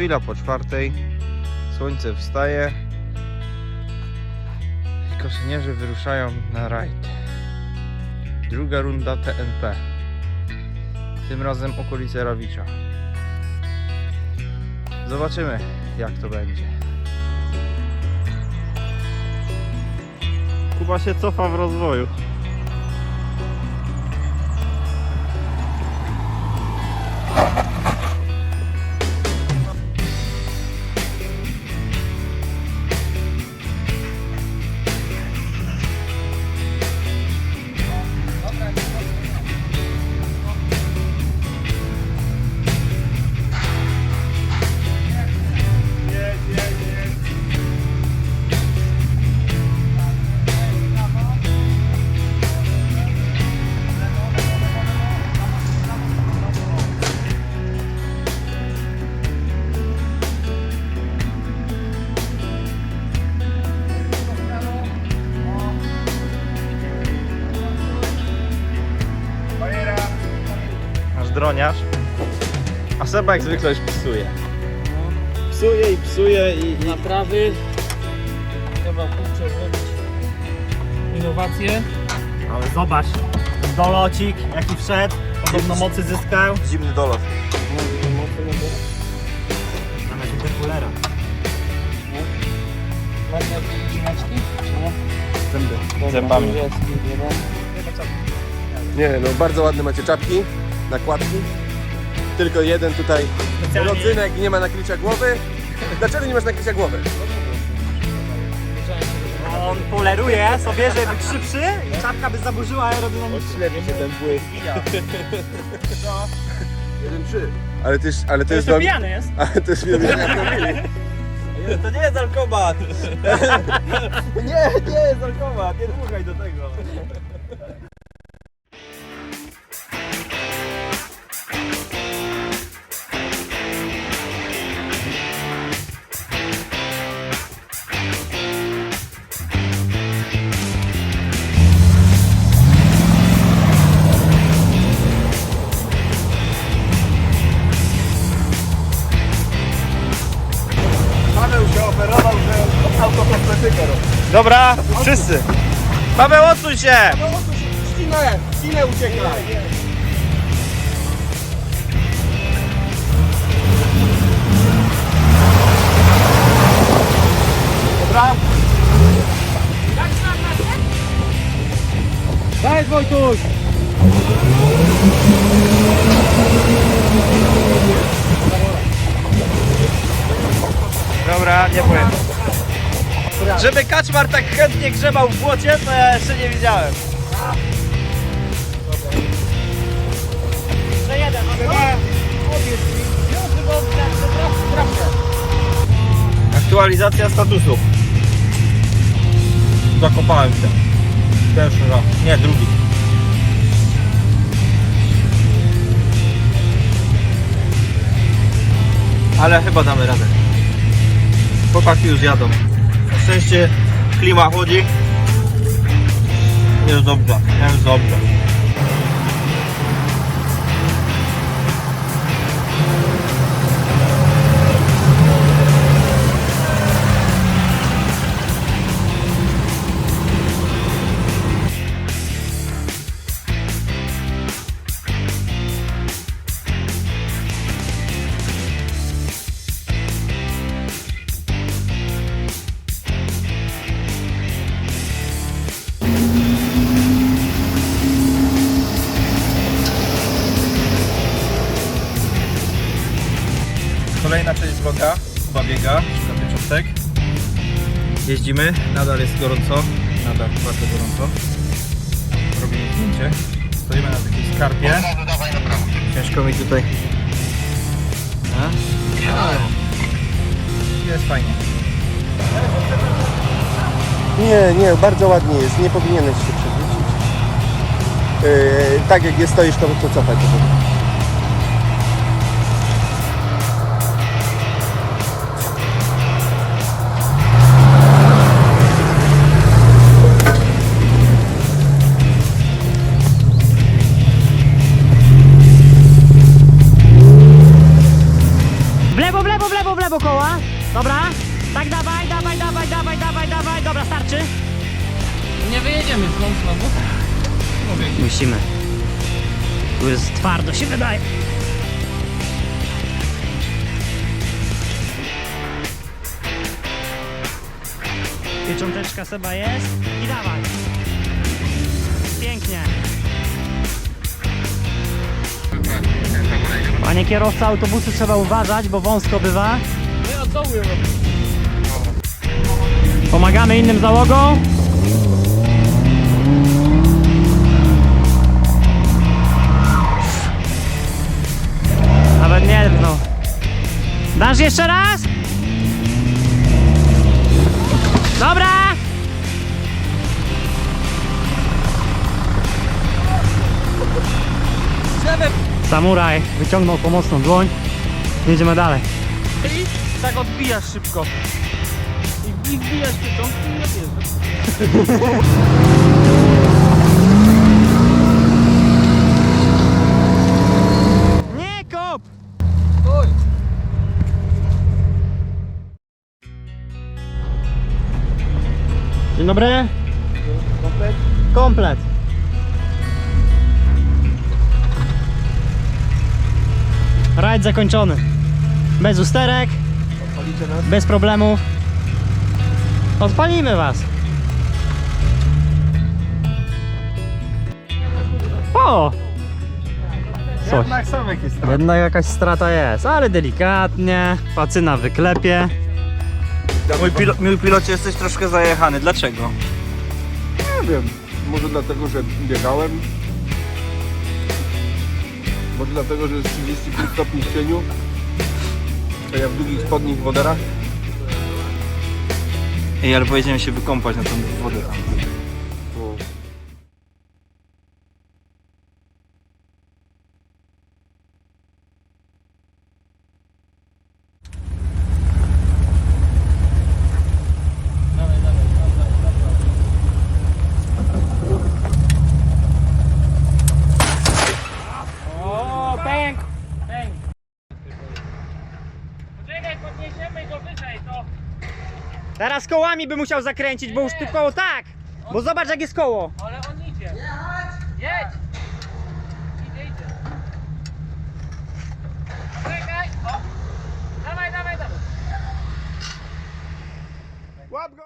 Chwila po czwartej. Słońce wstaje. I koszynierzy wyruszają na rajd. Druga runda TNP. Tym razem okolice Rawicza. Zobaczymy jak to będzie. Kuba się cofa w rozwoju. Droniarz. A Seba jak zwykle już psuje. Psuje i psuje i, i naprawy. Trzeba kurczę zrobić innowacje. Ale zobacz, ten dolocik jaki wszedł, podobno mocy zyskał. zimny dolot. Zamiast interkulera. Ładne wycinaczki? Zęby. Zębami. Nie, no bardzo ładne macie czapki, nakładki. Tylko jeden tutaj rodzynek i nie ma nakrycia głowy. Dlaczego nie masz nakrycia głowy? On poleruje sobie, żeby być szybszy i czapka by zaburzyła aerodynamikę. Oślepi się ten błysk. Jeden trzy. Ale to jest, ale to To jest pijany jest. Ale to jest. To nie jest alkomat! nie, nie jest alkomat, nie dmuchaj do tego. Dobra, wszyscy. Paweł, odsuń się! Ścinę, ścinę uciekaj. Dobra. Daj Wojtuś! Dobra, nie powiem. Żeby kaczmar tak chętnie grzebał w błocie, to ja jeszcze nie widziałem. Że jeden, Aktualizacja statusu. Zakopałem się. Pierwszy raz. Nie, drugi. Ale chyba damy radę. Chłopaki już jadą. Na szczęście klima chłodzi. Jest dobrze, jest dobrze. Biega, na początek. Jeździmy, nadal jest gorąco, nadal bardzo gorąco. Robimy zdjęcie. Stoimy na takiej skarpie. Ciężko mi tutaj. A? Ale Jest fajnie. Nie, nie, bardzo ładnie jest. Nie powinieneś się przewrócić. Yy, tak jak jest stoisz, to, to cofaj Nie wyjedziemy stąd znowu. Musimy. Tu jest twardo, się wydaje. Piecząteczka Seba jest i dawaj. Pięknie. Panie kierowca autobusu trzeba uważać, bo wąsko bywa. No ja. Pomagamy innym załogom. Dasz jeszcze raz? Dobra! Samuraj wyciągnął pomocną dłoń. Jedziemy dalej. I tak odbijasz szybko. I, wbijasz pieczątki i odjeżdżasz. Dzień dobry. Komplet. Komplet. Rajd zakończony. Bez usterek, bez problemów. Odpalimy was. O! Coś. Jednak jakaś strata jest, ale delikatnie. Pacyna wyklepie. Mój, pilo, mój pilocie jesteś troszkę zajechany. Dlaczego? Nie wiem. Może dlatego, że biegałem. Może dlatego, że jest 35 stopni w cieniu. A ja w długich spodnich woderach. Ej, ale pojedziemy się wykąpać na tą wodę tam. O. O, pęk! Pęk. Poczekaj, podniesiemy go wyżej, to... Teraz kołami by musiał zakręcić, bo już tylko koło tak. Bo zobacz jak jest koło. Ale on idzie. Jechać! Jedź! Idzie, idzie. Poczekaj! O! Dawaj, dawaj, dawaj! Łap go!